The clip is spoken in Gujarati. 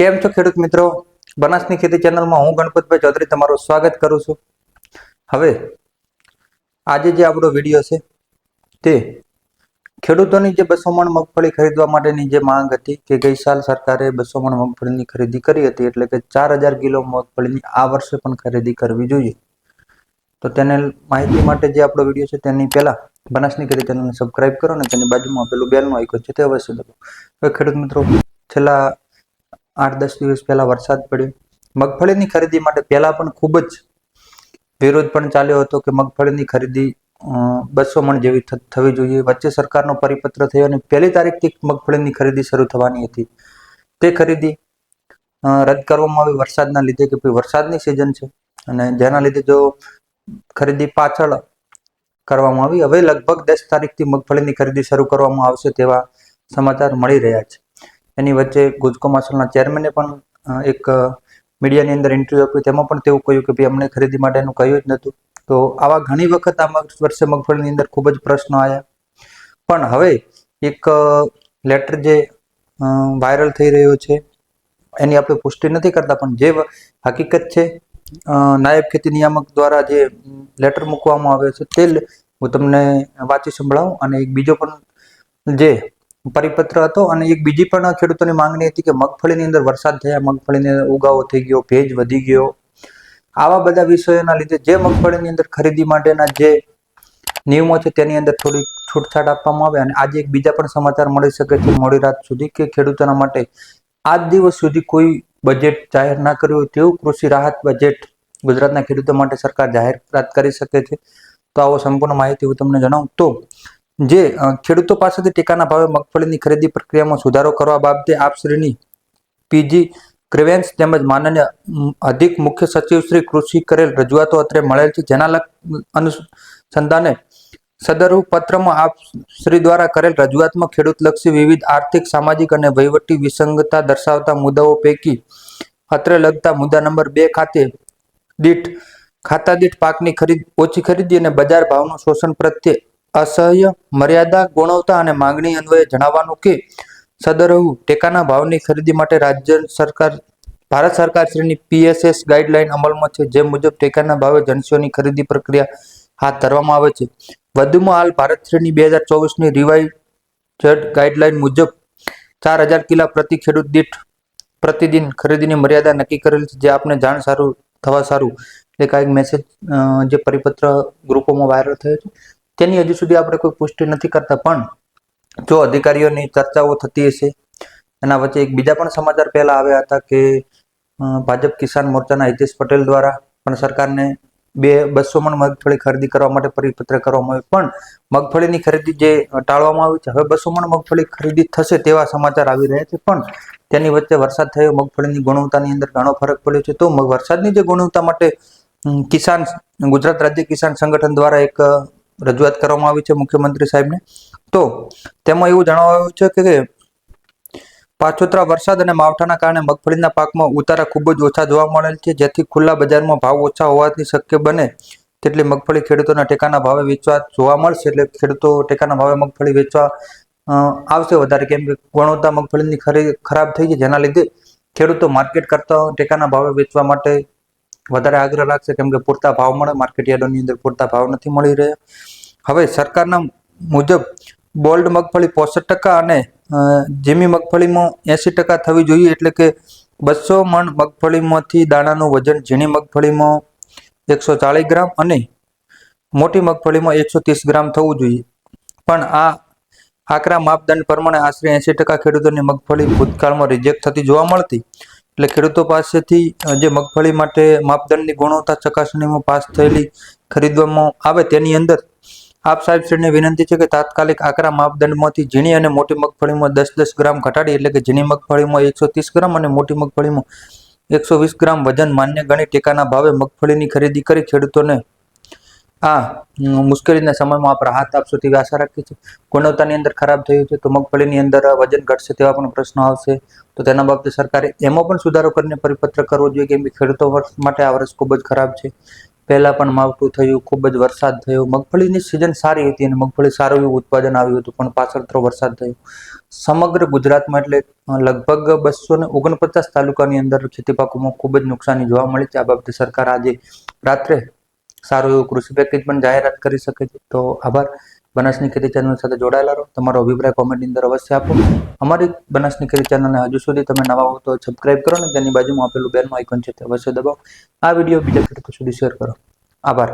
કેમ છો ખેડૂત મિત્રો? બનાસની ખેતી ચેનલમાં હું ગણપતભાઈ ચૌધરી તમારું સ્વાગત કરું છું. હવે આજે જે આપણો વીડિયો છે તે ખેડૂતોની જે બસો મણ મગફળી ખરીદવા માટેની જે માંગ હતી કે ગઈ સાલ સરકારે બસો મણ મગફળીની ખરીદી કરી હતી એટલે કે ચાર હજાર કિલો મગફળીની આ વર્ષે પણ ખરીદી કરવી જોઈએ. તો તેને માહિતી માટે જે આપણો વીડિયો છે તેની પહેલા બનાસની ખેતી ચેનલને સબસ્ક્રાઇબ કરો અને તેની બાજુમાં પેલું બેલનું આઇકોન છે તે અવશ્ય દબાવો. હવે ખેડૂત મિત્રો, છેલ્લા આઠ દસ દિવસ પહેલા વરસાદ પડ્યો. મગફળીની ખરીદી માટે પહેલા પણ ખૂબ જ વિરોધ પણ ચાલ્યો હતો કે મગફળીની ખરીદી બસો મણ જેવી થવી જોઈએ. વચ્ચે સરકારનો પરિપત્ર થયો અને પહેલી તારીખથી મગફળીની ખરીદી શરૂ થવાની હતી. તે ખરીદી રદ કરવામાં આવી વરસાદના લીધે કે ભાઈ વરસાદની સિઝન છે અને જેના લીધે જો ખરીદી પાછળ કરવામાં આવી, હવે લગભગ દસ તારીખથી મગફળીની ખરીદી શરૂ કરવામાં આવશે તેવા સમાચાર મળી રહ્યા છે. એની વચ્ચે ગુજકો માસલના ચેરમેને પણ એક મીડિયાની અંદર ઇન્ટરવ્યુ આપ્યું. તેમાં પણ તેવું કહ્યું કે, ભાઈ, અમને ખરીદી માટેનું કહ્યું જ નહોતું તો આવા ઘણી વખત આ વર્ષે મગફળીની અંદર ખૂબ જ પ્રશ્નો આવ્યા. પણ હવે એક લેટર જે વાયરલ થઈ રહ્યો છે, એની આપણે પુષ્ટિ નથી કરતા, પણ જે હકીકત છે નાયબ ખેતી નિયામક દ્વારા જે લેટર મૂકવામાં આવ્યો છે, તે હું તમને વાંચી સંભળાવું અને એક બીજો પણ જે પરિપત્ર હતો અને એક બીજી પણ ખેડૂતોની માંગણી હતી કે મગફળીની અંદર વરસાદ થયા, મગફળીની ઉગાવો થઈ ગયો, ભેજ વધી ગયો. આવા બધા વિષયોના લીધે જે મગફળીની અંદર ખરીદી માટેના જે નિયમો છે તેની અંદર થોડી છૂટછાટ આપવામાં આવે અને આજે એક બીજા પણ સમાચાર મળી શકે છે મોડી રાત સુધી કે ખેડૂતોના માટે આજ દિવસ સુધી કોઈ બજેટ જાહેર ના કર્યું હોય તેવું કૃષિ રાહત બજેટ ગુજરાતના ખેડૂતો માટે સરકાર જાહેરાત કરી શકે છે. તો આવો સંપૂર્ણ માહિતી હું તમને જણાવું. તો જે ખેડૂતો પાસેથી ટેકાના ભાવે મગફળીની ખરીદી પ્રક્રિયામાં સુધારો કરવા બાબતે આપશ્રીની પીજી ગ્રેવેન્સ તેમજ માનનીય અધિક મુખ્ય સચિવ શ્રી કૃષિ કરેલ રજૂઆતો અત્રે મળેલ છે. જેના અનુસંધાને સદર પત્રમાં આપ શ્રી દ્વારા કરેલ રજૂઆતમાં ખેડૂતલક્ષી વિવિધ આર્થિક, સામાજિક અને વહીવટી વિસંગતતા દર્શાવતા મુદ્દાઓ પૈકી અત્રે લગતા મુદ્દા નંબર બે ખાતે દીઠ ખાતા દીઠ પાકની ખરીદ, ઓછી ખરીદી અને બજાર ભાવનું શોષણ પ્રત્યે અસહ્ય મર્યાદા ગુણવત્તા અને માંગણી અન્વયે જણાવવાનું કે સદરહુ ટેકાના ભાવની ખરીદી માટે રાજ્ય સરકાર, ભારત સરકાર શ્રીની પીએસએસ ગાઈડલાઈન અમલમાં છે. જે મુજબ ટેકાના ભાવે જનસીઓની ખરીદી પ્રક્રિયા હાથ ધરવામાં આવે છે. વધુમાં હાલ ભારત શ્રીની બે હજાર ચોવીસની રિવાઇઝ ગાઈડલાઈન મુજબ ચાર હજાર કિલા પ્રતિ ખેડૂત દીઠ પ્રતિદિન ખરીદીની મર્યાદા નક્કી કરેલ છે. જે આપને જાણ સારું, થવા સારું. એટલે કાંઈક મેસેજ જે પરિપત્ર ગ્રુપોમાં વાયરલ થયો છે. તેની હજુ સુધી આપણે કોઈ પુષ્ટિ નથી કરતા, પણ જો અધિકારીઓની ચર્ચાઓ થતી હશે, એના વચ્ચે એક બીજા પણ સમાચાર પહેલા આવ્યા હતા કે ભાજપ કિસાન મોરચાના હિતેશ પટેલ દ્વારા પણ સરકારને બે, બસો મણ મગફળી ખરીદી કરવા માટે પરિપત્ર કરવામાં આવ્યું. પણ મગફળીની ખરીદી જે ટાળવામાં આવી છે, હવે બસો મણ મગફળી ખરીદી થશે તેવા સમાચાર આવી રહ્યા છે. પણ તેની વચ્ચે વરસાદ થયો, મગફળીની ગુણવત્તાની અંદર ઘણો ફરક પડ્યો છે. તો વરસાદની જે ગુણવત્તા માટે કિસાન ગુજરાત રાજ્ય કિસાન સંગઠન દ્વારા એક રજૂઆત કરવામાં આવી છે મુખ્યમંત્રી સાહેબને. તો તેમાં એવું જણાવાયું છે કે પાછોતરા વરસાદ અને માવઠાના કારણે મગફળીના પાકમાં ઉતારા ખૂબ જ ઓછા જોવા મળેલ છે, જેથી ખુલ્લા બજારમાં ભાવ ઓછા હોવાથી શક્ય બને તેટલી મગફળી ખેડૂતોના ટેકાના ભાવે વેચવા જોવા મળશે, એટલે ખેડૂતો ટેકાના ભાવે મગફળી વેચવા આવશે વધારે, કેમ કે ગુણવત્તા મગફળીની ખરી ખરાબ થઈ છે, જેના લીધે ખેડૂતો માર્કેટ કરતા ટેકાના ભાવે વેચવા માટે વધારે આગ્રહ રાખશે કેમ કે પૂરતા ભાવ મળે માર્કેટ યાર્ડોની અંદર પૂરતા ભાવ નથી મળી રહ્યા. હવે સરકારના મુજબ બોલ્ડ મગફળી પોસઠ ટકા અને જીમી મગફળીમાં એંસી ટકા થવી જોઈએ એટલે કે બસો મણ મગફળીમાંથી દાણાનું વજન ઝીણી મગફળીમાં એકસો ચાલીસ ગ્રામ અને મોટી મગફળીમાં એકસો ત્રીસ ગ્રામ થવું જોઈએ. પણ આ આકરા માપદંડ પ્રમાણે આશરે એંસી ટકા ખેડૂતોની મગફળી ભૂતકાળમાં રિજેક્ટ થતી જોવા મળતી. એટલે ખેડૂતો પાસેથી જે મગફળી માટે માપદંડની ગુણવત્તા ચકાસણીમાં પાસ થયેલી ખરીદવામાં આવે તેની અંદર આપ સાહેબ શ્રીને વિનંતી છે કે તાત્કાલિક આકરા માપદંડમાંથી ઝીણી અને મોટી મગફળીમાં દસ દસ ગ્રામ ઘટાડી, એટલે કે ઝીણી મગફળીમાં એકસો ત્રીસ ગ્રામ અને મોટી મગફળીમાં એકસો વીસ ગ્રામ વજન માન્ય ગણી ટેકાના ભાવે મગફળીની ખરીદી કરી ખેડૂતોને આ મુશ્કેલીના સમયમાં આપ રાહત આપશો તેવી આશા રાખીએ છીએ. ગુણવત્તાની અંદર ખરાબ થયું છે તો મગફળીની અંદર વજન ઘટશે તેવા પણ પ્રશ્નો આવશે. તો તેના બાબતે સરકારે એમાં પણ સુધારો કરીને પરિપત્ર કરવો જોઈએ કેમ કે ખેડૂતો વર્ષ માટે આ વર્ષ ખૂબ જ ખરાબ છે. પહેલાં પણ માવઠું થયું, ખૂબ જ વરસાદ થયો. મગફળીની સિઝન સારી હતી અને મગફળી સારું એવું ઉત્પાદન આવ્યું હતું, પણ પાછળ થોડો વરસાદ થયો. સમગ્ર ગુજરાતમાં એટલે લગભગ બસો ને ઓગણપચાસ તાલુકાની અંદર ખેતી પાકોમાં ખૂબ જ નુકસાની જોવા મળી છે. આ બાબતે સરકાર આજે રાત્રે સારું એવું કૃષિ પેકેજ પણ જાહેરાત કરી શકે છે. તો આભાર. બનાસની ખેતી ચેનલ સાથે જોડાયેલા રહો. તમારો અભિપ્રાય કોમેન્ટની અંદર અવશ્ય આપો. અમારી બનાસની ખેતી ચેનલને હજુ સુધી તમે નવા હો તો સબસ્ક્રાઇબ કરો ને તેની બાજુમાં આપેલું બેલનું આઇકોન છે તે અવશ્ય દબાવો. આ વીડિયો બીજા ખેડૂતો સુધી શેર કરો. આભાર.